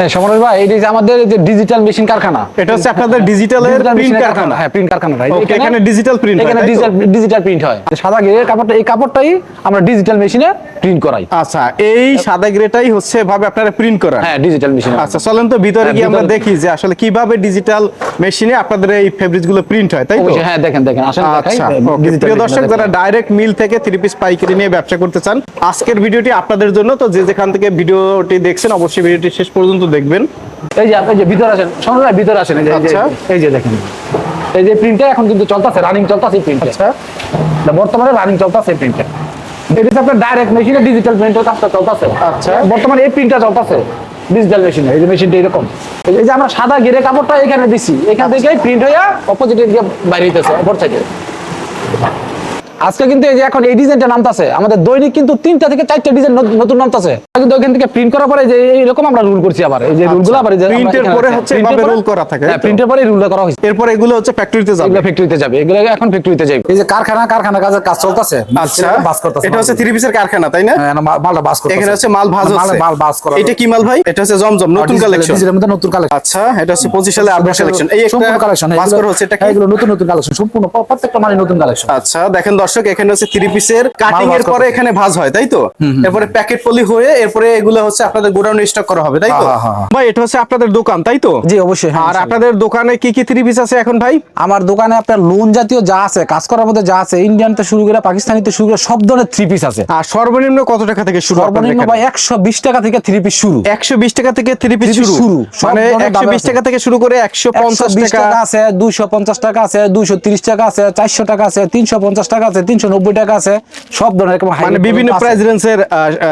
হ্যাঁ, সমরেশ ভাই এটা আমাদের যে ডিজিটাল মেশিন কারখানা। এটা হচ্ছে আপনাদের Digital প্রিন্ট কারখানা। হ্যাঁ প্রিন্ট কারখানা এখানে print হয়, এখানে ডিজিটাল ডিজিটাল প্রিন্ট হয়। সাদা গিরের কাপড়টা এই কাপড়টাই আমরা ডিজিটাল মেশিনে প্রিন্ট করাই। আচ্ছা এই সাদা গ্রেটাই হচ্ছে ভাবে আপনারা প্রিন্ট করান? হ্যাঁ ডিজিটাল মেশিনে আচ্ছা চলেন তো ভিতরে হ্যাঁ, গিয়ে আমরা দেখি যে আসলে কীভাবে ডিজিটাল মেশিনে আপনাদের এই ফেব্রিকগুলো প্রিন্ট হয় তাই তো? হ্যাঁ দেখেন দেখেন আসেন দেখাই আচ্ছা প্রিয় দর্শক যারা ডাইরেক্ট মিল থেকে থ্রি পিস পাইকারি নিয়ে ব্যবসা করতে চান আজকের ভিডিওটি আপনাদের জন্য তো যে যেখান থেকে ভিডিওটি দেখছেন অবশ্যই ভিডিওটি শেষ পর্যন্ত দেখবেন। এই যে আপনি যে ভিতরে আসেন ভাই ভিতরে আসেন এই যে- এই যে আচ্ছা। দেখেন। এই যে প্রিন্টটা এখন কিন্তু চলতেছে রানিং চলতেছে প্রিন্ট আচ্ছা। বর্তমানে রানিং চলতেছে প্রিন্টটা এটা আপনার ডাইরেক্ট মেশিনে ডিজিটাল প্রিন্টের কাজটা চলতেছে। আচ্ছা। বর্তমানে এই প্রিন্টটা চলতেছে ডিজিটাল মেশিনে এই যে মেশিনটা এরকম। এই যে- আমরা সাদা গেরে কাপড়টা এখানে দিছি এখান থেকে প্রিন্ট হইয়া অপোজিটে গিয়ে বাইরে হইতেছে অপর সাইডে আজকে কিন্তু এই যে এখন এই ডিজাইনটা নামতাছে আমাদের দৈনিক কিন্তু তিনটা থেকে চারটা ডিজাইন নতুন নামতাছে। কিন্তু ওখান থেকে প্রিন্ট করার পরে যে এইরকম আমরা রুল করছি আবার। এই যে রুলগুলো আবার এই যে এর পরে হচ্ছে এর এভাবে পরে- করা থাকে, হ্যাঁ? প্রিন্টের পরে রুলটা করা হয়েছে। এরপর এগুলো হচ্ছে ফ্যাক্টরিতে যাবে। এগুলো ফ্যাক্টরিতে যাবে। এগুলো এখন ফ্যাক্টরিতে যাবে। এই যে কারখানা কারখানা কাজের কাজ চলতেছে। আচ্ছা বাস করতেছে এটা হচ্ছে থ্রি পিসের কারখানা তাই না? হ্যাঁ, মালটা বাস করতেছে। এখানে হচ্ছে মাল ভাজ হচ্ছে। মাল বাস করা এটা কি মাল ভাই? এটা হচ্ছে জমজম নতুন কালেকশন ডিজিটালের মধ্যে নতুন কালেকশন আচ্ছা এটা হচ্ছে পঁচিশ সালে আপডেট কালেকশন এই একটা কালেকশন ভাজ করা হচ্ছে এটা কি? এগুলো নতুন নতুন কালেকশন সম্পূর্ণ প্রত্যেকটা মানে নতুন কালেকশন আচ্ছা দেখেন দর্শক এখানে হচ্ছে থ্রি পিসের কাটিং এর পরে এখানে ভাজ হয় তাই তো? এরপরে প্যাকেট পলি হয়ে এরপরে এগুলো হচ্ছে আপনাদের গোডাউনে স্টক করা হবে তাই তো? হ্যাঁ, হ্যাঁ, হ্যাঁ। ভাই এটা হচ্ছে আপনাদের দোকান তাই তো? জি অবশ্যই আর আপনাদের দোকানে কি কি থ্রি পিস আছে এখন ভাই? আমার দোকানে আপনার লোন জাতীয় যা আছে কাজ করার মধ্যে যা আছে ইন্ডিয়ান থেকে শুরু করে পাকিস্তানি থেকে শুরু করে সব ধরনের থ্রি পিস আছে। আর সর্বনিম্ন কত টাকা থেকে শুরু সর্বনিম্ন ভাই একশো বিশ টাকা থেকে থ্রি পিস শুরু। একশো বিশ টাকা থেকে থ্রি পিস শুরু? শুরু। মানে ধরনের একশো দামে বিশ আছে। টাকা থেকে শুরু করে একশো পঞ্চাশ বিশ টাকা। টাকা আছে দুইশো পঞ্চাশ টাকা আছে দুইশো তিরিশ টাকা আছে চারশো টাকা আছে তিনশো পঞ্চাশ টাকা আছে তিনশো নব্বই টাকা আছে সব ধরনের মানে বিভিন্ন আছে। প্রাইস রেঞ্জের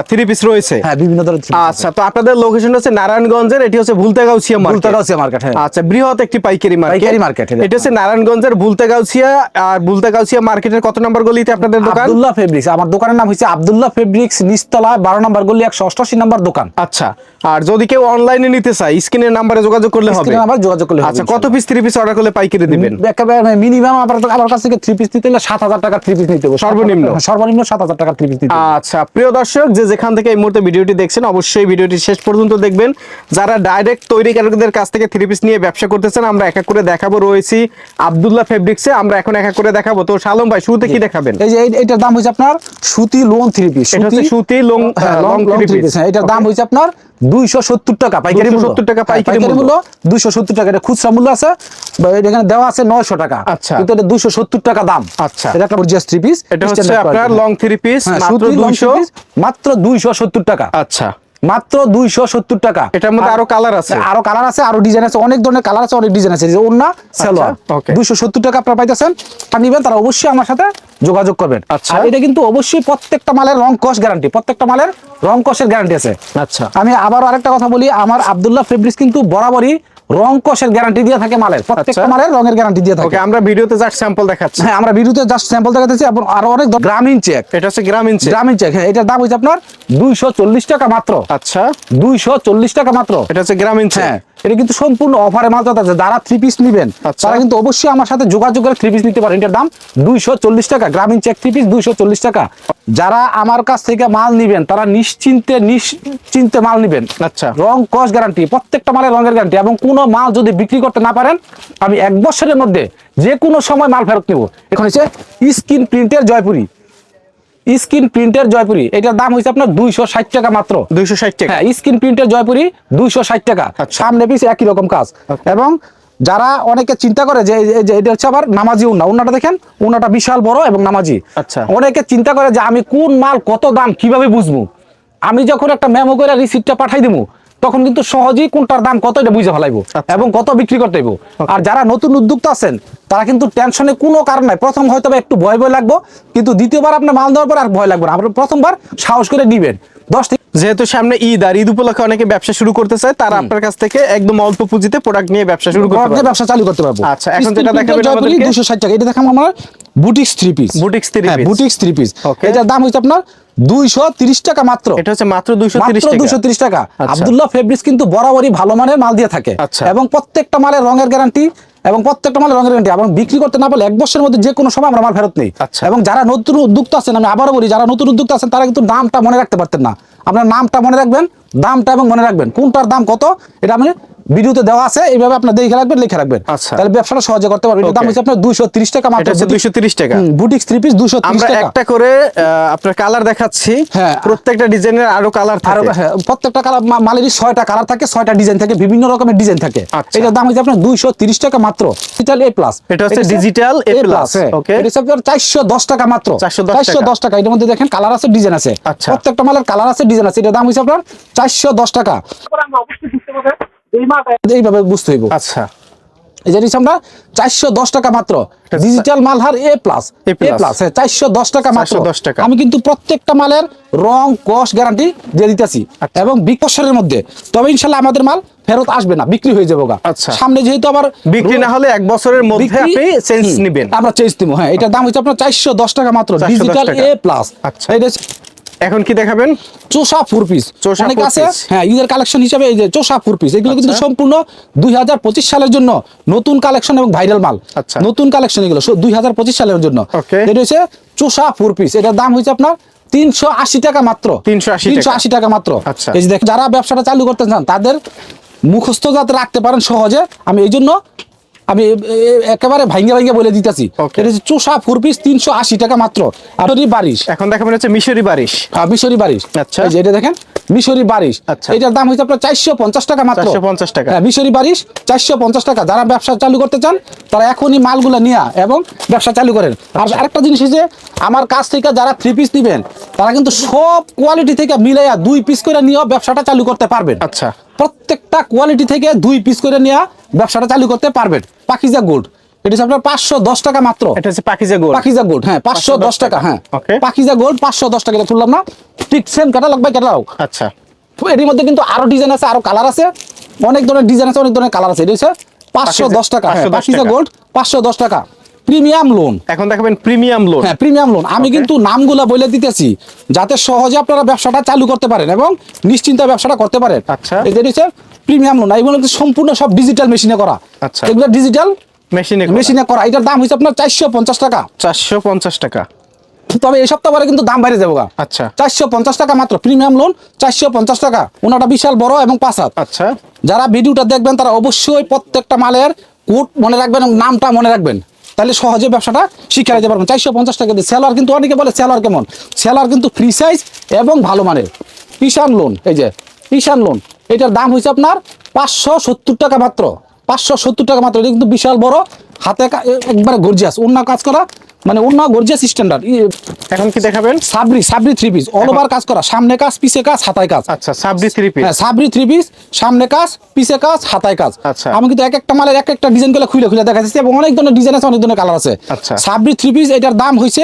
থ্রি পিস রয়েছে? হ্যাঁ বিভিন্ন ধরনের আচ্ছা তো আপনাদের লোকেশন হচ্ছে নারায়ণগঞ্জের এটি হচ্ছে ভুলতেগাউছিয়া মার্কেট ভুলতাগাউছিয়া market, হ্যাঁ। আচ্ছা বৃহৎ একটি পাইকারি মার্কেট পাইকারি market, এটা। এটা হচ্ছে নারায়ণগঞ্জের ভুলতেগাউছিয়া আর ভুলতেগাউছিয়া মার্কেটের কত নম্বর গলিতে আপনাদের দোকান? আব্দুল্লাহ ফেব্রিক্স আমার দোকানের নাম হচ্ছে আব্দুল্লাহ ফেব্রিক্স নিচতলা বারো নম্বর গলি একশো অষ্টাশি নম্বর দোকান। আচ্ছা আর যদি কেউ অনলাইনে নিতে চায় স্ক্রিনের নাম্বারে যোগাযোগ করলে হবে। আমার যোগাযোগ করলে আচ্ছা কত পিস থ্রি পিস অর্ডার করলে পাইকারি দিবেন? একেবারে মিনিমাম আমার আমার কাছ থেকে থ্রি পিস নিতে হলে সাত হাজার টাকা থ্রি পিস নিতে সর্বনিম্ন? হ্যাঁ, সর্বনিম্ন সাত হাজার টাকা থ্রি পিস নিতে আচ্ছা প্রিয় দর্শক যে যেখান থেকে এই মুহূর্তে ভিডিওটি দেখছেন অবশ্যই ভিডিওটি শেষ পর্যন্ত দেখবেন। যারা ডাইরেক্ট তৈরিকারকদের কাছ থেকে থ্রি পিস নিয়ে ব্যবসা করতেছেন আমরা এক এক করে দেখাবো। রয়েছি আব্দুল্লাহ ফেব্রিক্সে আমরা এখন এক এক করে দেখাবো। তো শালম ভাই শুরুতে কি দেখাবেন? এই যে এটার দাম হচ্ছে আপনার সুতি লোন থ্রি পিস হচ্ছে সুতি লং লং থ্রি পিস এটার দাম হচ্ছে আপনার দুইশো সত্তর টাকা পাইকারি মূল্য। 270 টাকা হ্যাঁ, পাইকারি মূল্য। মূল্য দুইশো সত্তর টাকা। এটা খুচরা মূল্য আছে এখানে দেওয়া আছে নয়শো টাকা। আচ্ছা। কিন্তু এটা দুইশো সত্তর টাকা দাম। আচ্ছা। এটা একটা গর্জিয়াস পিস এটা হচ্ছে আপনার লং থ্রি পিস মাত্র দুইশো। মাত্র দুইশো সত্তর টাকা। আচ্ছা। মাত্র দুইশো সত্তর টাকা। এটার মধ্যে আরও কালার আছে। আরও কালার আছে আরও ডিজাইন আছে অনেক ধরনের কালার আছে অনেক ডিজাইন আছে। যে ওন্না সালোয়ার। দুইশো সত্তর টাকা আপনারা পাইতেছেন। নিবেন তারা অবশ্যই আমার সাথে যোগাযোগ করবেন। আচ্ছা। এটা কিন্তু অবশ্যই প্রত্যেকটা মালের রং কস গ্যারান্টি প্রত্যেকটা মালের রং কসের গ্যারান্টি আছে। আচ্ছা। আমি আবার আরেকটা কথা বলি আমার আবদুল্লাহ ফেব্রিক্স কিন্তু বরাবরই রং কষের গ্যারান্টি দিয়ে থাকে মালের প্রত্যেকটা আচ্ছা। মালের রঙের গ্যারান্টি দিয়ে থাকে। আমরা ভিডিওতে জাস্ট স্যাম্পল দেখাচ্ছি। হ্যাঁ আমরা ভিডিওতে জাস্ট স্যাম্পল দেখাচ্ছি এবং আরও অনেক গ্রামীণ চেক এটা হচ্ছে গ্রামীণ চেক গ্রামীণ চেক হ্যাঁ এটার দাম হচ্ছে আপনার দুইশো চল্লিশ টাকা মাত্র। আচ্ছা। দুইশো চল্লিশ টাকা মাত্র। এটা হচ্ছে গ্রামীণ চেক হ্যাঁ এটা কিন্তু সম্পূর্ণ অফারে মাল আছে। যারা থ্রি পিস নেবেন আচ্ছা। তারা কিন্তু অবশ্যই আমার সাথে যোগাযোগ করে থ্রি পিস নিতে পারেন। এটার দাম দুইশো চল্লিশ টাকা। গ্রামীণ চেক থ্রি পিস দুইশো চল্লিশ টাকা। যারা আমার কাছ থেকে মাল নিবেন তারা নিশ্চিন্তে নিশ্চিন্তে মাল নিবেন। আচ্ছা। রং কস গ্যারান্টি প্রত্যেকটা মালের রঙের গ্যারান্টি এবং কোনো মাল যদি বিক্রি করতে না পারেন আমি এক বছরের মধ্যে যে কোনো সময় মাল ফেরত নেব। এখন হচ্ছে স্ক্রিন প্রিন্টের জয়পুরি। স্ক্রিন প্রিন্টের জয়পুরি এটার দাম হয়েছে আপনার দুইশো ষাট টাকা মাত্র। দুইশো ষাট টাকা? হ্যাঁ স্ক্রিন প্রিন্টের জয়পুরি দুইশো ষাট টাকা। আচ্ছা। সামনে পিস একই রকম কাজ। এবং যারা অনেকে চিন্তা করে যে এটা হচ্ছে আবার নামাজি উন্না। উন্নাটা দেখেন উন্নাটা বিশাল বড় এবং নামাজি। আচ্ছা। অনেকে চিন্তা করে যে আমি কোন মাল কত দাম কীভাবে বুঝব? আমি যখন একটা মেমো করে রিসিপ্টটা পাঠাই দেবো তখন কিন্তু সহজেই কোনটার দাম কত এটা বুঝে ফেলাইবো আচ্ছা। এবং কত বিক্রি করতে হইব। আর যারা নতুন উদ্যোক্তা আছেন তারা কিন্তু টেনশনে কোনো কারণ নাই। প্রথম হয়তো একটু ভয় ভয় লাগবো কিন্তু দ্বিতীয়বার আপনার মাল দেওয়ার পর আর ভয় লাগবে না। আপনার প্রথমবার সাহস করে নিবেন। দশ থেকে যেহেতু সামনে ঈদ আর ঈদ উপলক্ষে অনেকে ব্যবসা শুরু করতে চায় তারা আপনার কাছ থেকে একদম অল্প পুঁজিতে প্রোডাক্ট নিয়ে ব্যবসা শুরু করতে পারবে। ব্যবসা চালু করতে পারব। আচ্ছা, এখন যেটা দেখাবেন? দুশো ষাট টাকা এটা দেখাম আমার। Boutiques three piece Boutique three piece। Boutiques three piece এটার দাম হচ্ছে আপনার দুইশো তিরিশ টাকা মাত্র। এটা হচ্ছে মাত্র দুইশো তিরিশ টাকা। আচ্ছা। আব্দুল্লাহ ফেব্রিক্স কিন্তু বরাবরই ভালো মানের মাল দিয়ে থাকে। আচ্ছা। এবং প্রত্যেকটা মালের রঙের গ্যারান্টি এবং প্রত্যেকটা মালের রঙের গ্যারান্টি এবং বিক্রি করতে না পারলে এক বছরের মধ্যে যে কোনো সময় আমরা মাল ফেরত নেই। আচ্ছা। এবং যারা নতুন উদ্যোক্তা আছেন আমি আবারও বলি যারা নতুন উদ্যোক্তা আছেন তারা কিন্তু নামটা মনে রাখতে পারতেন না। আপনার নামটা মনে রাখবেন দামটা এবং মনে রাখবেন। কোনটার দাম কত? এটা আমি ভিডিওতে দেওয়া আছে এইভাবে আপনার দেখে রাখবেন লিখে রাখবেন। আচ্ছা। তাহলে ব্যবসাটা সহজে করতে পারবেন। দাম হচ্ছে আপনার দুইশো তিরিশ টাকা মাত্র এটা হচ্ছে দুইশো তিরিশ টাকা। বুটিক্স থ্রি পিস দুশো তিরিশ আমরা একটা করে আপনার কালার দেখাচ্ছি। হ্যাঁ। প্রত্যেকটা ডিজাইনের আরও কালার আর থাকে। হ্যাঁ, প্রত্যেকটা কালার মালেরই ছয়টা কালার থাকে ছয়টা ডিজাইন থাকে বিভিন্ন রকমের ডিজাইন থাকে। আচ্ছা। এটার দাম হচ্ছে আপনার দুইশো তিরিশ টাকা মাত্র। ডিজিটাল এ প্লাস এটা হচ্ছে digital A plus, okay. এটা হচ্ছে আপনার চারশো দশ টাকা মাত্র। 410 চারশো দশ টাকা। এটার মধ্যে দেখেন কালার আছে ডিজাইন আছে। আচ্ছা। প্রত্যেকটা মালের কালার আছে ডিজাইন আছে। এটার দাম হচ্ছে আপনার চারশো দশ টাকা। এইভাবে বুঝতে হইব। আচ্ছা। এই যে আমরা চারশো দশ টাকা মাত্র। Digital Malhar A plus A plus। Plus চারশো দশ টাকা মাত্র। 410 টাকা। আমি কিন্তু প্রত্যেকটা মালের রং কস গ্যারান্টি দিয়ে দিতেছি। আচ্ছা। এবং বিকশরের মধ্যে। তবে ইনশাল্লাহ আমাদের মাল ফেরত আসবে না বিক্রি হয়ে যাব আচ্ছা। সামনে যেহেতু আবার বিক্রি না হলে এক বছরের মধ্যে আপনি চেঞ্জ নেবেন। আমরা চেঞ্জ দিব হ্যাঁ এটার দাম হচ্ছে আপনার চারশো দশ টাকা মাত্র 410 ডিজিটাল এ প্লাস আচ্ছা। এটা এখন কি দেখাবেন চোষা ফোর পিস অনেক আছে হ্যাঁ ঈদের কালেকশন হিসাবে এই যে চোষা ফোর পিস এগুলো কিন্তু আচ্ছা। সম্পূর্ণ দুই হাজার পঁচিশ সালের জন্য নতুন কালেকশন এবং ভাইরাল মাল আচ্ছা। নতুন কালেকশন এগুলো দুই হাজার পঁচিশ সালের জন্য. এটা হচ্ছে চোষা ফোর পিস এটার দাম হচ্ছে আপনার তিনশো আশি টাকা মাত্র 380 টাকা। তিনশো আশি টাকা মাত্র আচ্ছা। এই যারা ব্যবসাটা চালু করতে চান তাদের মুখস্থ যাতে রাখতে পারেন সহজে আমি এই জন্য আমি একেবারে ভাঙ্গে ভাঙ্গে বলে দিতেছি. এটা হচ্ছে চোষা ফোর পিস তিনশো আশি টাকা মাত্র। আর বারিশ। এখন দেখাবেন হচ্ছে মিশরি বারিশ। হ্যাঁ, মিশরি বারিশ। আচ্ছা। এই যে এটা দেখেন মিশরি বারিশ। আচ্ছা। এটার দাম হচ্ছে আপনার চারশো পঞ্চাশ টাকা মাত্র। 450 টাকা। হ্যাঁ মিশরি বারিশ চারশো পঞ্চাশ টাকা। যারা ব্যবসা চালু করতে চান তারা এখনই মালগুলো নিয়ে এবং ব্যবসা চালু করেন। আর আচ্ছা। আরেকটা জিনিস হচ্ছে আমার কাছ থেকে যারা থ্রি পিস নিবেন তারা কিন্তু সব কোয়ালিটি থেকে মিলাইয়া দুই পিস করে নিয়েও ব্যবসাটা চালু করতে পারবেন। আচ্ছা। প্রত্যেকটা কোয়ালিটি থেকে দুই পিস করে নিয়ে ব্যবসাটা চালু করতে পারবেন। পাকিজা গোল্ড। এটা হচ্ছে আপনার পাঁচশো দশ টাকা মাত্র। এটা হচ্ছে পাকিজা গোল পাকিজা গোল্ড হ্যাঁ পাঁচশো দশ টাকা হ্যাঁ। পাকিজা গোল্ড পাঁচশো দশ টাকা এটা তুললাম না। ঠিক সেম ক্যাটালগ বাই ক্যাটালগ আচ্ছা। এর মধ্যে কিন্তু আরও ডিজাইন আছে আরও কালার আছে। অনেক ধরনের ডিজাইন আছে অনেক ধরনের কালার আছে। এটা হচ্ছে পাঁচশো দশ টাকা হ্যাঁ 510 পাকিজা গোল্ড পাঁচশো দশ টাকা। প্রিমিয়াম লোন এখন দেখাবেন প্রিমিয়াম লোন হ্যাঁ প্রিমিয়াম লোন আমি. কিন্তু নামগুলা বলে দিতেছি যাতে সহজে আপনারা ব্যবসাটা চালু করতে পারেন এবং নিশ্চিন্তে ব্যবসাটা করতে পারেন। আচ্ছা। এটা হচ্ছে প্রিমিয়াম লোন এগুলো সম্পূর্ণ সব ডিজিটাল মেশিনে করা। আচ্ছা। এগুলো ডিজিটাল মেশিনে মেশিনে করা। এটার দাম হচ্ছে আপনার চারশো পঞ্চাশ টাকা। চারশো পঞ্চাশ টাকা। তবে এই সপ্তাহ পরে কিন্তু দাম বেড়ে যাব আচ্ছা। চারশো পঞ্চাশ টাকা মাত্র প্রিমিয়াম লোন চারশো পঞ্চাশ টাকা। ওনাটা বিশাল বড় এবং পাঁচ হাত। আচ্ছা। যারা ভিডিওটা দেখবেন তারা অবশ্যই প্রত্যেকটা মালের কোড মনে রাখবেন এবং নামটা মনে রাখবেন। তাহলে সহজে ব্যবসাটা শিখে নিতে পারবেন। চারশো পঞ্চাশ টাকা দিয়ে সেলার কিন্তু অনেকে বলে সেলার কেমন? সেলার কিন্তু ফ্রি সাইজ এবং ভালো মানের। কিষান লোন এই যে কিষান লোন এটার দাম হয়েছে আপনার পাঁচশো সত্তর টাকা মাত্র। পাঁচশো সত্তর টাকা মাত্র। এটা কিন্তু বিশাল বড়। হাতে একবারে গর্জিয়াস অন্য কাজ করা মানে অন্য গর্জিয়াস স্ট্যান্ডার্ড এখন কি দেখাবেন? Sabri Sabri three piece all over কাজ করা। সামনে কাজ পিছে কাজ হাতায় কাজ। আচ্ছা সাবরি থ্রি পিস হ্যাঁ সাবরি থ্রি পিস সামনে কাজ পিছে কাজ হাতায় কাজ। আচ্ছা। আমি কিন্তু এক একটা মালের এক একটা ডিজাইনগুলো খুলে খুলে দেখা যাচ্ছে এবং অনেক ধরনের ডিজাইন আছে অনেক ধরনের কালার আছে। আচ্ছা। সাবরি থ্রি পিস এটার দাম হয়েছে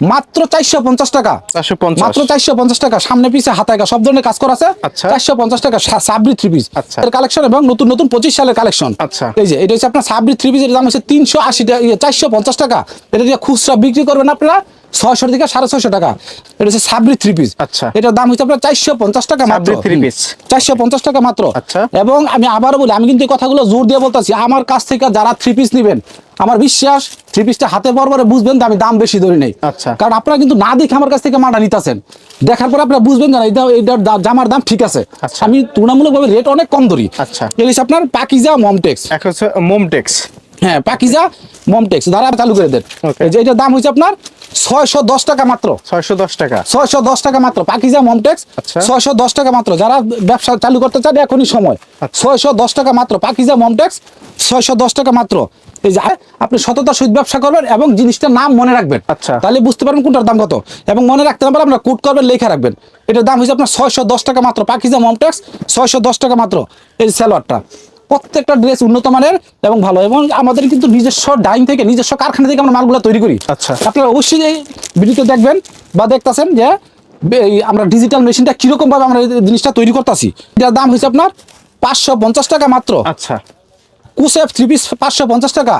মাত্র চারশো পঞ্চাশ টাকা। 450 মাত্র চারশো পঞ্চাশ টাকা। সামনে পিছে হাতায় সব ধরনের কাজ করা আছে। আচ্ছা। চারশো পঞ্চাশ টাকা সাবরি থ্রি পিস আচ্ছা। এর কালেকশন এবং নতুন নতুন পঁচিশ সালের কালেকশন আচ্ছা। এই যে এটা হচ্ছে আপনার সাবরি থ্রি পিসের দাম হচ্ছে তিনশো আশি টাকা চারশো পঞ্চাশ টাকা। এটা দিয়ে খুচরা বিক্রি করবেন আপনারা। ছয়শো থেকে সাড়ে ছয়শো টাকা এটা হচ্ছে সাবরি থ্রি পিস আচ্ছা। এটার দাম হচ্ছে আপনার চারশো পঞ্চাশ টাকা মাত্র three piece। চারশো পঞ্চাশ টাকা মাত্র আচ্ছা। এবং আমি আবারও বলি আমি কিন্তু এই কথাগুলো জোর দিয়ে বলতেছি আমার কাছ থেকে যারা থ্রি পিস নেবেন আমার বিশ্বাস থ্রি পিসটা হাতে পরপরে বুঝবেন আমি দাম বেশি ধরি নেই আচ্ছা। কারণ আপনারা কিন্তু না দেখে আমার কাছ থেকে মালটা নিতেছেন দেখার পর আপনারা বুঝবেন না এটা এটার জামার দাম ঠিক আছে আচ্ছা। আমি তুলনামূলকভাবে রেট অনেক কম ধরি আচ্ছা। আপনার পাকিজা মমটেক্স হচ্ছে মোমটেক্স হ্যাঁ পাকিজা মমটেক্স যারা চালু করে দেন. যে এটার দাম হচ্ছে আপনার ছয়শো দশ টাকা মাত্র। ছয়শো দশ টাকা। ছয়শো দশ টাকা মাত্র পাকিজা মমটেক্স আচ্ছা। ছয়শো দশ টাকা মাত্র। যারা ব্যবসা চালু করতে চান এখনই সময়। আচ্ছা। ছয়শো দশ টাকা মাত্র পাকিজা মমটেক্স ছয়শো দশ টাকা মাত্র। এই যে আপনি সততার সহিত ব্যবসা করবেন এবং জিনিসটার নাম মনে রাখবেন। আচ্ছা। তাহলে বুঝতে পারবেন কোনটার দাম কত। এবং মনে রাখতে না পারলে আপনার কোট করবেন লেখা রাখবেন। এটার দাম হচ্ছে আপনার ছয়শো দশ টাকা মাত্র পাকিজা মমটেক্স ছয়শো দশ টাকা মাত্র। এই সালোয়ারটা প্রত্যেকটা ড্রেস উন্নত মানের এবং ভালো। এবং আমাদের কিন্তু নিজস্ব ডাইং থেকে নিজস্ব কারখানা থেকে আমরা মালগুলো তৈরি করি। আচ্ছা। আপনারা অবশ্যই এই ভিডিওতে দেখবেন বা দেখতেছেন যে এই আমরা ডিজিটাল মেশিনটা কীরকম ভাবে আমরা এই জিনিসটা তৈরি করতেছি। যার দাম হয়েছে আপনার পাঁচশো পঞ্চাশ টাকা মাত্র। আচ্ছা। কুসেফ থ্রি পিস পাঁচশো পঞ্চাশ টাকা।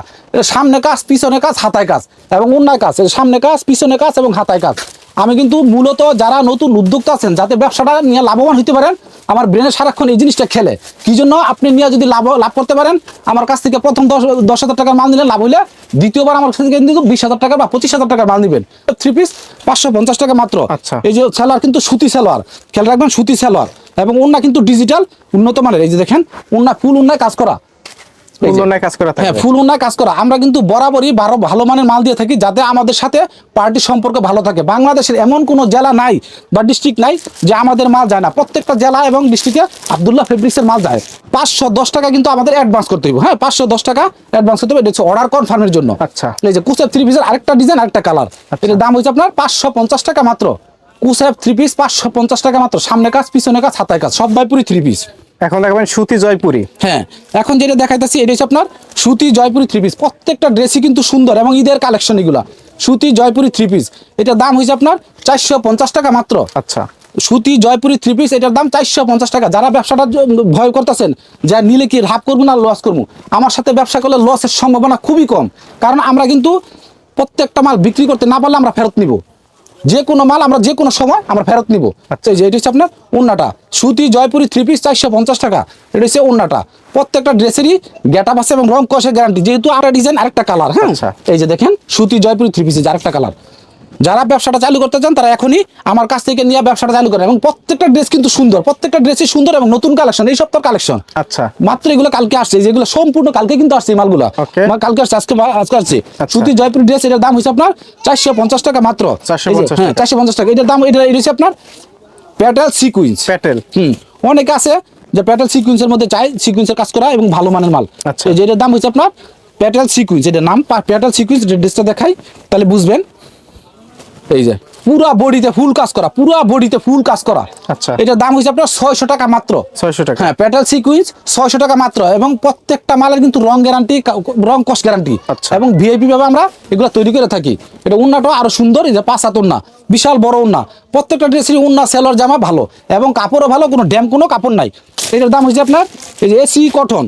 সামনে কাজ পিছনে কাজ হাতায় কাজ এবং অন্যায় কাজ। সামনে কাজ পিছনে কাজ এবং হাতায় কাজ। আমি কিন্তু মূলত যারা নতুন উদ্যোক্তা আছেন যাতে ব্যবসাটা নিয়ে লাভবান হতে পারেন আমার ব্রেনে সারাক্ষণ এই জিনিসটা খেলে। কি জন্য? আপনি নিয়ে যদি লাভ লাভ করতে পারেন আমার কাছ থেকে প্রথম দশ দশ হাজার টাকার মাল নিলে লাভ হইলে দ্বিতীয়বার আমার কাছ থেকে কিন্তু বিশ হাজার টাকা বা পঁচিশ হাজার টাকার মাল নেবেন। থ্রি পিস পাঁচশো পঞ্চাশ টাকা মাত্র। আচ্ছা। এই যে সালোয়ার কিন্তু সুতি সালোয়ার খেয়াল রাখবেন সুতি সালোয়ার এবং উন্না কিন্তু ডিজিটাল উন্নত মানের। এই যে দেখেন উন্না ফুল উন্নায় কাজ করা। ফুল উন্নয় কাজ করা আমরা কিন্তু বরাবরই বারো ভালো মানের মাল দিয়ে থাকি যাতে আমাদের সাথে পার্টির সম্পর্ক ভালো থাকে। বাংলাদেশের এমন কোনো জেলা নাই বা ডিস্ট্রিক্ট নাই যে আমাদের মাল যায় না। প্রত্যেকটা জেলা এবং ডিস্ট্রিক্টে আবদুল্লাহ ফেব্রিক্সের মাল যায়। পাঁচশো দশ টাকা কিন্তু আমাদের অ্যাডভান্স করতে হবে হ্যাঁ পাঁচশো দশ টাকা অ্যাডভান্স করতে হবে। এটা হচ্ছে অর্ডার কনফার্মের জন্য। আচ্ছা। এই যে কুসেপ থ্রি পিসের আরেকটা ডিজাইন আরেকটা কালার এটার দাম হচ্ছে আপনার পাঁচশো পঞ্চাশ টাকা মাত্র। কুসেপ থ্রি পিস পাঁচশো পঞ্চাশ টাকা মাত্র। সামনে কাজ পিছনে কাজ হাতায় কাজ। সব বাইপুরি থ্রি পিস এখন দেখবেন সুতি জয়পুরি। হ্যাঁ এখন যেটা দেখাইতেছি এটা হচ্ছে আপনার সুতি জয়পুরি থ্রি পিস প্রত্যেকটা ড্রেসই কিন্তু সুন্দর এবং ঈদের কালেকশন এগুলা। সুতি জয়পুরি থ্রি পিস এটার দাম হয়েছে আপনার চারশো পঞ্চাশ টাকা মাত্র। আচ্ছা। সুতি জয়পুরি থ্রি পিস এটার দাম চারশো পঞ্চাশ টাকা। যারা ব্যবসাটা ভয় করতেছেন যা নিলে কি লাভ করব না লস করব? আমার সাথে ব্যবসা করলে লসের সম্ভাবনা খুবই কম। কারণ আমরা কিন্তু প্রত্যেকটা মাল বিক্রি করতে না পারলে আমরা ফেরত নিব। যে কোনো মাল আমরা যে কোনো সময় আমরা ফেরত নিব। আচ্ছা। যে এটা হচ্ছে আপনার উন্নাটা সুতি জয়পুরি থ্রি পিস চারশো পঞ্চাশ টাকা। এটা হচ্ছে উন্নাটা প্রত্যেকটা ড্রেসেরই গেটা আছে এবং রং কষের গ্যারান্টি যেহেতু আরেকটা ডিজাইন আরেকটা কালার হ্যাঁ? আচ্ছা। এই যে দেখেন সুতি জয়পুরি থ্রি পিসের আরেকটা কালার যারা ব্যবসাটা চালু করতে চান তারা এখনই আমার কাছ থেকে নিয়ে ব্যবসাটা চালু করেন। এবং প্রত্যেকটা ড্রেস কিন্তু সুন্দর প্রত্যেকটা ড্রেসই সুন্দর এবং নতুন কালেকশন এই সপ্তাহ কালেকশন আচ্ছা। মাত্র এগুলো কালকে আসছে যেগুলো সম্পূর্ণ কালকে কিন্তু আসছে মালগুলো। কালকে আসছে আজকে আজকে আসছে। আচ্ছা। সুতি জয়পুরি ড্রেস এটার দাম হচ্ছে আপনার চারশো পঞ্চাশ টাকা মাত্র। 450 হ্যাঁ চারশো পঞ্চাশ টাকা। এটার দাম এটা হচ্ছে আপনার প্যাটেল সিকুইন্স প্যাটেল। হুম অনেকে আছে যে প্যাটেল সিকুয়েন্সের মধ্যে চাই সিকুয়েন্সের কাজ করা এবং ভালো মানের মাল। আচ্ছা। এই যে এটার দাম হচ্ছে আপনার প্যাটেল সিকুয়েন্স এটার নাম প্যাটেল সিকুয়েন্স ড্রেসটা দেখাই তাহলে বুঝবেন। এই যে পুরা বডিতে ফুল কাজ করা পুরা বডিতে ফুল কাজ করা। আচ্ছা। এটার দাম হচ্ছে আপনার ছয়শো টাকা মাত্র। 600 টাকা। হ্যাঁ প্যাটেল সিকুয়েন্স ছয়শো টাকা মাত্র এবং প্রত্যেকটা মালের কিন্তু রং গ্যারান্টি রং কস্ট গ্যারান্টি আচ্ছা। এবং ভিআইপি ভাবে আমরা এগুলো তৈরি করে থাকি। এটা উন্নাটাও আরও সুন্দর এই যে পাঁচ হাত উন্না বিশাল বড় উন্না। প্রত্যেকটা ড্রেসের উন্না সেলর জামা ভালো এবং কাপড়ও ভালো কোনো ড্যাম কোনো কাপড় নাই। এটার দাম হচ্ছে আপনার এই যে এসি কটন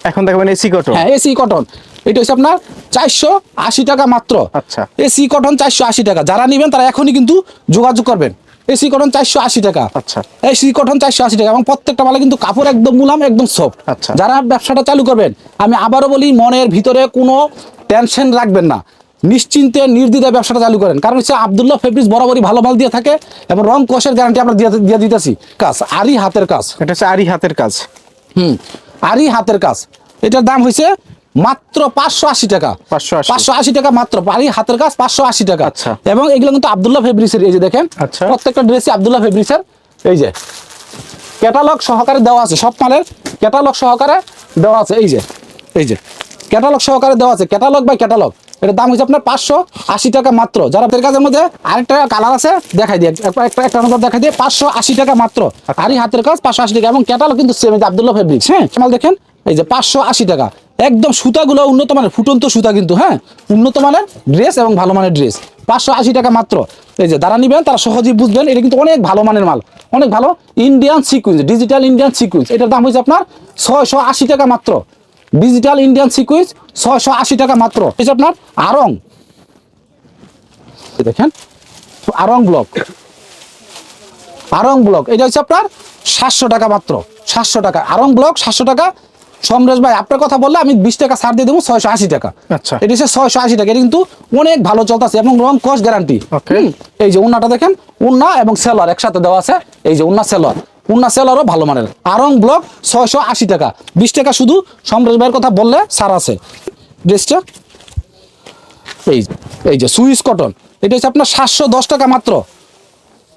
এখন দেখবেন এসি কটন হ্যাঁ এসি কটন এটা হচ্ছে আপনার চারশো আশি টাকা মাত্র। আচ্ছা। এসি কটন চারশো আশি টাকা। যারা নেবেন তারা এখনই কিন্তু যোগাযোগ করবেন। এসি কটন চারশো আশি টাকা। আচ্ছা। এসি কটন চারশো আশি টাকা এবং প্রত্যেকটা মালে কিন্তু কাপড় একদম মুলাম একদম সফট। আচ্ছা। যারা ব্যবসাটা চালু করবেন আমি আবারও বলি মনের ভিতরে কোনো টেনশন রাখবেন না। নিশ্চিন্তে নির্দ্বিধায় ব্যবসাটা চালু করেন। কারণ হচ্ছে আবদুল্লাহ ফেব্রিক্স বরাবরই ভালো মাল দিয়ে থাকে এবং রং কষের গ্যারান্টি আমরা দিয়ে দিয়ে দিতেছি। কাজ আরই হাতের কাজ। এটা হচ্ছে আরি হাতের কাজ। হুম আরই হাতের কাজ। এটার দাম হয়েছে মাত্র পাঁচশো আশি টাকা। 580 পাঁচশো আশি টাকা মাত্র। আরই হাতের কাজ পাঁচশো আশি টাকা। আচ্ছা। এবং এগুলো কিন্তু আবদুল্লাহ ফেব্রিক্সের এই যে দেখেন। আচ্ছা। প্রত্যেকটা ড্রেসই আবদুল্লাহ ফেব্রিক্সের। এই যে ক্যাটালগ সহকারে দেওয়া আছে সব মালের ক্যাটালগ সহকারে দেওয়া আছে। এই যে এই যে ক্যাটালগ সহকারে দেওয়া আছে। Catalogue by catalogue. এটার দাম হচ্ছে আপনার পাঁচশো আশি টাকা মাত্র। যারা আপনাদের কাজের মধ্যে আরেকটা কালার আছে দেখাই দিয়ে। একটা একটা একটা নম্বর দেখাই দিয়ে পাঁচশো আশি টাকা মাত্র। আরই হাতের কাজ পাঁচশো আশি টাকা। এবং ক্যাটালগ কিন্তু সেম আবদুল্লাহ ফেব্রিক্স হ্যাঁ? মাল দেখেন এই যে পাঁচশো আশি টাকা। একদম সুতাগুলো, উন্নত মানের, ফুটন্ত সুতা কিন্তু হ্যাঁ? উন্নত মানের ড্রেস এবং ভালো মানের ড্রেস পাঁচশো আশি টাকা মাত্র। এই যে, যারা নিবেন, তারা সহজেই বুঝবেন, এটা কিন্তু অনেক ভালো মানের মাল। অনেক ভালো Indian sequence digital Indian sequence এটার দাম হচ্ছে আপনার ছয়শো আশি টাকা মাত্র। ডিজিটাল ইন্ডিয়ান সিকুয়েন্স ছয়শো আশি টাকা মাত্র। যে আপনার আরং। দেখেন, আরং ব্লক আরং ব্লক এটা হচ্ছে আপনার সাতশো টাকা মাত্র। সাতশো টাকা, আরং ব্লক সাতশো টাকা সমরেশ ভাই আপনার কথা বললে আমি বিশ টাকা ছাড় দিয়ে দেবো ছয়শো আশি টাকা। আচ্ছা। এটা হচ্ছে ছয়শো আশি টাকা। এটা কিন্তু অনেক ভালো চলতেছে এবং রং কস্ট গ্যারান্টি. এই যে উন্নাটা দেখেন উন্না এবং সেলার একসাথে দেওয়া আছে। এই যে উন্না সেলার উন্না সেলরও ভালো মানের। আরং ব্লক ছয়শো আশি টাকা। বিশ টাকা শুধু সমরেশ ভাইয়ের কথা বললে ছাড় আছে। ড্রেসটা এই এই যে সুইস কটন এটা হচ্ছে আপনার সাতশো দশ টাকা মাত্র।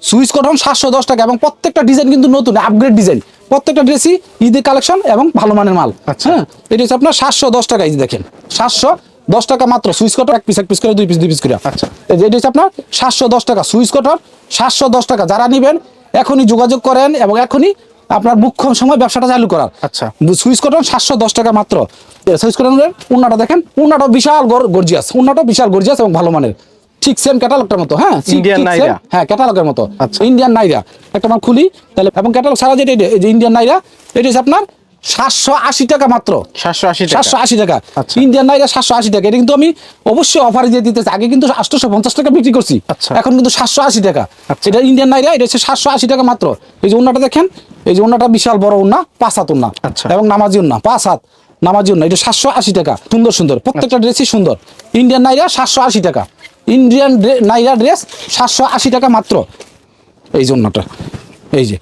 সুইস কটন সাতশো দশ টাকা এবং প্রত্যেকটা ডিজাইন কিন্তু নতুন আপগ্রেড ডিজাইন প্রত্যেকটা ড্রেসই ঈদের কালেকশন এবং ভালো মানের মাল আচ্ছা। হ্যাঁ এটা হচ্ছে আপনার সাতশো দশ টাকা এই দেখেন সাতশো দশ টাকা মাত্র সুইচ কটন এক পিস এক পিস করে দুই পিস দুই পিস করে আচ্ছা। এই যে এটা হচ্ছে আপনার সাতশো দশ টাকা সুইচ কটন সাতশো দশ টাকা যারা নেবেন এখনই যোগাযোগ করেন এবং এখনই আপনার মুখ্য সময় ব্যবসাটা চালু করার আচ্ছা। সুইচ কটন সাতশো দশ টাকা মাত্র সুইচ কটনের উন্নাটা দেখেন উন্নাটা বিশাল গর্জিয়াস উন্নাটা বিশাল গর্জিয়াস এবং ভালো মানের ঠিক সেম ক্যাটালগটার মতো হ্যাঁ? ঠিক নাইরা। হ্যাঁ ক্যাটালগের মতো। আচ্ছা। ইন্ডিয়ান নাইরা একটা মাল খুলি তাহলে এবং ক্যাটালগ ছাড়া যেটা এই যে ইন্ডিয়ান নাইরা এটা হচ্ছে আপনার সাতশো আশি টাকা মাত্র। 780 টাকা। সাতশো আশি টাকা। আচ্ছা। ইন্ডিয়ান নাইরা সাতশো আশি টাকা। এটা কিন্তু আমি অবশ্যই অফারে দিয়ে দিতেছি আগে কিন্তু আটশোশো পঞ্চাশ টাকা বিক্রি করছি। আচ্ছা। এখন কিন্তু সাতশো আশি টাকা। আচ্ছা। এটা ইন্ডিয়ান নাইরা এটা হচ্ছে সাতশো আশি টাকা মাত্র। এই যে উন্নাটা দেখেন এই যে উন্নাটা বিশাল বড় উন্না পাঁচ হাত উন্না। আচ্ছা। এবং নামাজি উন্না পাঁচ হাত। নামাজি উন্না এটা সাতশো আশি টাকা। সুন্দর সুন্দর। প্রত্যেকটা ড্রেসই সুন্দর। ইন্ডিয়ান নাইরা সাতশো আশি টাকা। ইন্ডিয়ান নাইরা ড্রেস সাতশো আশি টাকা মাত্র। এই জন্যটা এই যে।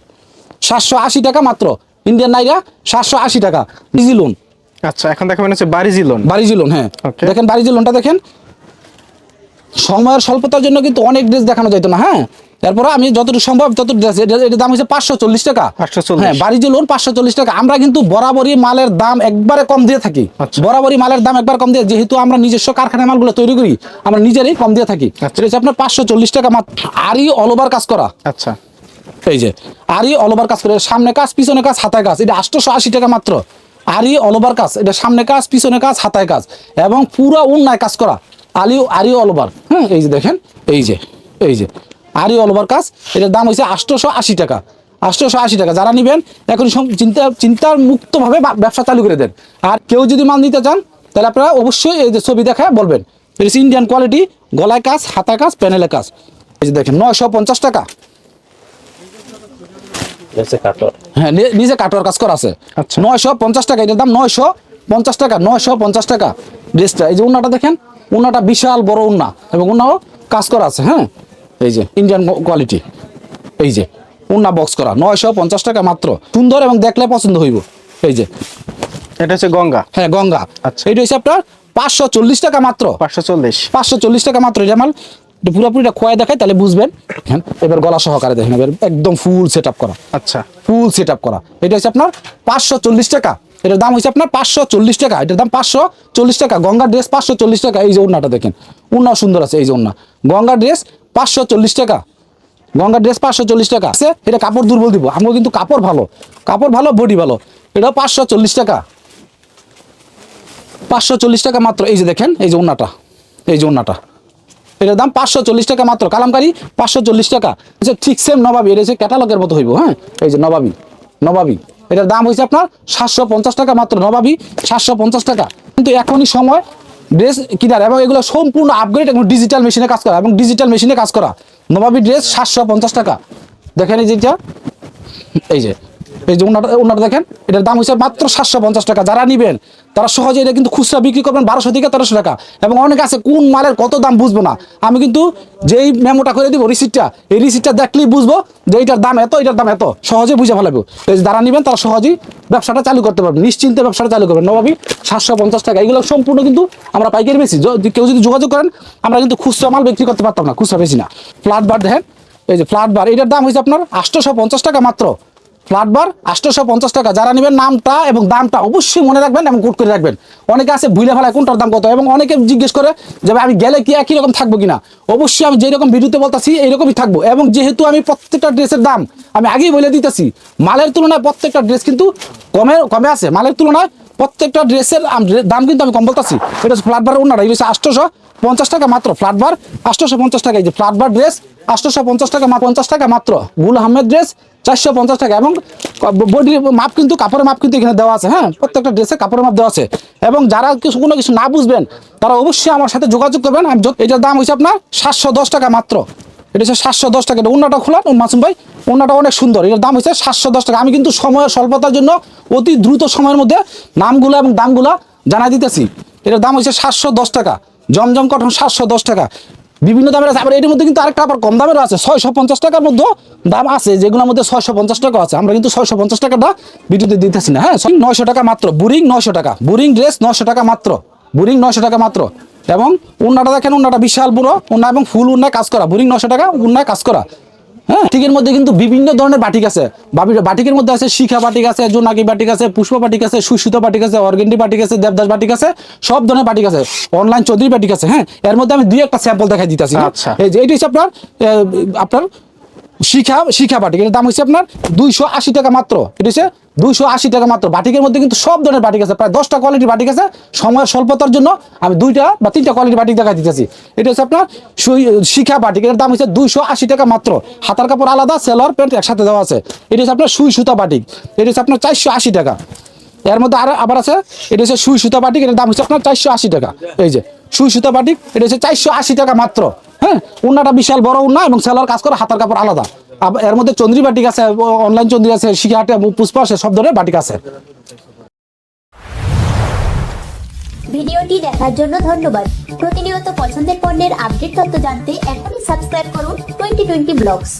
সাতশো আশি টাকা মাত্র। ইন্ডিয়ান নাইরা সাতশো আশি টাকা। ইজি লোন আচ্ছা এখন দেখাবেন হচ্ছে বাড়িজি লোন বাড়িজি লোন হ্যাঁ। দেখেন বাড়িজি লোনটা দেখেন। সময়ের স্বল্পতার জন্য কিন্তু অনেক ড্রেস দেখানো যেত না হ্যাঁ। তারপরে আমি যতটুকু সম্ভব তত ড্রেস এটার দাম হচ্ছে পাঁচশো চল্লিশ টাকা। 540 হ্যাঁ যে লোন পাঁচশো চল্লিশ টাকা। আমরা কিন্তু বরাবরই মালের দাম একবারে কম দিয়ে থাকি। আচ্ছা। বরাবরই মালের দাম একবার কম দিয়ে যেহেতু আমরা নিজস্ব কারখানায় মালগুলো তৈরি করি আমরা নিজেরাই কম দিয়ে থাকি। আচ্ছা। এটা হচ্ছে আপনার পাঁচশো চল্লিশ টাকা মাত্র আরই অল ওভার কাজ করা। আচ্ছা। এই যে আরই অল ওভার কাজ করে। সামনে কাজ পিছনে কাজ হাতায় কাজ। এটা আটশোশো আশি টাকা মাত্র। আরই অল ওভার কাজ। এটা সামনে কাজ পিছনে কাজ হাতায় কাজ। এবং পুরো উন্নয় কাজ করা। আলি আরই অল ওভার হ্যাঁ এই যে দেখেন এই যে এই যে। আরই অল ওভার কাজ। এটার দাম হয়েছে আটশোশো আশি টাকা। আটশোশো আশি টাকা। যারা নেবেন এখন চিন্তা চিন্তার মুক্তভাবে ব্যবসা চালু করে দেন। আর কেউ যদি মাল নিতে চান তাহলে আপনারা অবশ্যই এই যে ছবি দেখায় বলবেন। এটা ইন্ডিয়ান কোয়ালিটি গলায় কাজ হাতা কাজ প্যানেলে কাজ। এই যে দেখেন নয়শো পঞ্চাশ টাকা। হ্যাঁ নিজে কাটোয়ার কাজ করা আছে। আচ্ছা। নয়শো পঞ্চাশ টাকা এটার দাম নয়শো পঞ্চাশ টাকা নয়শো পঞ্চাশ টাকা। ড্রেসটা এই যে উন্নাটা দেখেন উন্নাটা বিশাল বড় উন্না। এবং উন্নাও কাজ করা আছে হ্যাঁ। এই যে ইন্ডিয়ান কোয়ালিটি এই যে উন্না বক্স করা নয়শো পঞ্চাশ টাকা মাত্র। সুন্দর এবং দেখলে পছন্দ হইব। এই যে এটা হচ্ছে গঙ্গা। হ্যাঁ গঙ্গা। আচ্ছা। এইটা হচ্ছে আপনার পাঁচশো চল্লিশ টাকা মাত্র। পাঁচশো চল্লিশ। পাঁচশো চল্লিশ টাকা মাত্র এটা মাল। এটা পুরোপুরিটা খোয়াই দেখায় তাহলে বুঝবেন। হ্যাঁ এবার গলা সহকারে দেখেন এবার একদম ফুল সেট আপ করা। আচ্ছা। ফুল সেট আপ করা। এটা হচ্ছে আপনার পাঁচশো চল্লিশ টাকা। এটার দাম হচ্ছে আপনার পাঁচশো চল্লিশ টাকা। এটার দাম পাঁচশো চল্লিশ টাকা। গঙ্গার ড্রেস পাঁচশো চল্লিশ টাকা। এই যে ওড়নাটা দেখেন। ওড়নাও সুন্দর আছে এই যে ওড়না। গঙ্গার ড্রেস পাঁচশো চল্লিশ টাকা। গঙ্গার ড্রেস পাঁচশো চল্লিশ টাকা। আছে এটা কাপড় দুর্বল দিব। আমরা কিন্তু কাপড় ভালো। কাপড় ভালো, বডি ভালো। এটা পাঁচশো চল্লিশ টাকা। পাঁচশো চল্লিশ টাকা মাত্র। এই যে দেখেন, এই যে ওড়নাটা এই যে ওড়নাটা এটার দাম পাঁচশো চল্লিশ টাকা মাত্র। কালামকারি, পাঁচশো চল্লিশ টাকা। আচ্ছা ঠিক সেম নবাবি। এটা হচ্ছে ক্যাটালগের মতো হইব হ্যাঁ? এই যে নবাবি নবাবি। এটার দাম হয়েছে আপনার সাতশো পঞ্চাশ টাকা মাত্র নবাবি, সাতশো পঞ্চাশ টাকা। কিন্তু এখনই সময় ড্রেস কিনার এবং এগুলো সম্পূর্ণ আপগ্রেড এবং ডিজিটাল মেশিনে কাজ করা এবং ডিজিটাল মেশিনে কাজ করা। নবাবি ড্রেস সাতশো পঞ্চাশ টাকা। দেখেন এই যেটা এই যে। এই যে ওনাটা দেখেন। এটার দাম হচ্ছে মাত্র সাতশো পঞ্চাশ টাকা। যারা নিবেন তারা সহজে এটা কিন্তু খুচরা বিক্রি করবেন বারোশো থেকে তেরোশো টাকা। এবং অনেক আছে, কোন মালের কত দাম বুঝব না। আমি কিন্তু যেই মেমোটা করে দিব রিসিপ্টটা এই রিসিপ্টটা দেখলেই বুঝব যে এইটার দাম এত এটার দাম এত। সহজে বুঝে ফেলাবো। এই যে যারা নিবেন, তারা সহজেই ব্যবসাটা চালু করতে পারবেন, নিশ্চিন্তে ব্যবসাটা চালু করবেন। নবাবি, সাতশো পঞ্চাশ টাকা, এগুলো সম্পূর্ণ কিন্তু আমরা পাইকারি বেশি। কেউ যদি যোগাযোগ করেন, আমরা কিন্তু খুচরা মাল বিক্রি করতে পারতাম না, খুচরা বেশি না। ফ্ল্যাট বার দেখেন, এই যে ফ্ল্যাট বার, এটার দাম হয়েছে আপনার আটশোশো পঞ্চাশ টাকা মাত্র। ফ্ল্যাট বার পঞ্চাশ টাকা। যারা নেবেন নামটা এবং দামটা অবশ্যই মনে রাখবেন এবং কোট করে রাখবেন। অনেকে আছে ভুলে ফেলায় কোনটার দাম কত, এবং অনেকে জিজ্ঞেস করে যে আমি গেলে কি একই রকম থাকব কিনা? অবশ্যই আমি যেরকম ভিডিওতে বলতেছি, এইরকমই থাকব। এবং যেহেতু আমি প্রত্যেকটা ড্রেসের দাম আমি আগেই বলে দিতেছি, মালের তুলনায় প্রত্যেকটা ড্রেস কিন্তু কমে কমে আছে। মালের তুলনায় প্রত্যেকটা ড্রেসের দাম কিন্তু আমি কম বলতেছি। এটা হচ্ছে ফ্ল্যাট বার ওনারা এটা হচ্ছে আটশোশো পঞ্চাশ টাকা মাত্র। ফ্ল্যাট বার পঞ্চাশ টাকা, এই যে ফ্ল্যাট ড্রেস আটশোশো পঞ্চাশ টাকা পঞ্চাশ টাকা মাত্র। গুল আহমেদ ড্রেস চারশো পঞ্চাশ টাকা এবং বডির মাপ কিন্তু, কাপড়ের মাপ কিন্তু এখানে দেওয়া আছে হ্যাঁ? প্রত্যেকটা ড্রেসে কাপড়ের মাপ দেওয়া আছে। এবং যারা কিছু, কোনো কিছু না বুঝবেন, তারা অবশ্যই আমার সাথে যোগাযোগ করবেন। এটার দাম হচ্ছে আপনার সাতশো দশ টাকা মাত্র। এটা হচ্ছে সাতশো দশ টাকা। এটা অন্যটা খোলা মাসুম ভাই অন্যটা অনেক সুন্দর। এটার দাম হচ্ছে সাতশো দশ টাকা। আমি কিন্তু সময়ের স্বল্পতার জন্য অতি দ্রুত সময়ের মধ্যে নামগুলো এবং দামগুলো জানাই দিতেছি। এটার দাম হচ্ছে সাতশো দশ টাকা। জমজম কটন সাতশো দশ টাকা। বিভিন্ন দামের আছে, আবার এটির মধ্যে কিন্তু আরেকটা আবার কম দামেরও আছে, ছয়শো পঞ্চাশ টাকার মধ্যে দাম আছে, যেগুলোর মধ্যে ছয়শো পঞ্চাশ টাকা আছে। আমরা কিন্তু ছয়শো পঞ্চাশ টাকাটা ভিডিওতে দিতেছি না হ্যাঁ? নয়শো টাকা মাত্র, বুরিং নয়শো টাকা, বুরিং ড্রেস নয়শো টাকা মাত্র, বুরিং নয়শো টাকা মাত্র। এবং উন্নাটা দেখেন উন্নাটা বিশাল বুড়ো উন্না এবং ফুল উন্নায় কাজ করা, বুরিং নয়শো টাকা উন্নায় কাজ করা। হ্যাঁ? বাটিকের মধ্যে কিন্তু বিভিন্ন ধরনের বাটিক আছে। বাটিকের মধ্যে আছে শিখা বাটিক আছে জোনাকি বাটিক আছে পুষ্প বাটিক আছে সুসুতো বাটিক আছে অর্গেন্ডি বাটিক আছে দেবদাস বাটিক আছে সব ধরনের বাটিক আছে। অনলাইন চৌধুরী বাটিক আছে হ্যাঁ? এর মধ্যে আমি দুই একটা স্যাম্পল দেখাই দিতেছি আচ্ছা। এই যে এটি হচ্ছে আপনার আপনার শিখা শিখা বাটিক। এর দাম হচ্ছে আপনার দুইশো আশি টাকা মাত্র। এটা হচ্ছে দুইশো আশি টাকা মাত্র। বাটিকের মধ্যে কিন্তু সব ধরনের বাটিক আছে। প্রায় দশটা কোয়ালিটির বাটিক আছে। সময়ের স্বল্পতার জন্য আমি দুইটা বা তিনটা কোয়ালিটির বাটিক দেখা দিতেছি। এটা হচ্ছে আপনার শিখা বাটিক। এর দাম হচ্ছে দুইশো আশি টাকা মাত্র। হাতার কাপড় আলাদা সেলর প্যান্ট একসাথে দেওয়া আছে। এটা হচ্ছে আপনার সুই সুতা বাটিক। এটা হচ্ছে আপনার চারশো আশি টাকা। এর মধ্যে আর আবার আছে। এটা হচ্ছে সুই সুতা বাটিক। এর দাম হচ্ছে আপনার চারশো আশি টাকা। এই যে, সুই সুতা বাটিক। এটা হচ্ছে চারশো আশি টাকা মাত্র। হ্যাঁ? উন্নাটা বিশাল বড় উন্না এবং সেলার কাজ করে হাতার কাপড় আলাদা। এর মধ্যে চন্দ্রী বাটিক আছে অনলাইন চন্দ্রী আছে শিখাহাটে পুষ্পা আছে, সব ধরনের বাটিক আছে। ভিডিওটি দেখার জন্য ধন্যবাদ। প্রতিনিয়ত পছন্দের পণ্যের আপডেট তথ্য জানতে এখনই সাবস্ক্রাইব করুন টোয়েন্টি টোয়েন্টি ব্লগস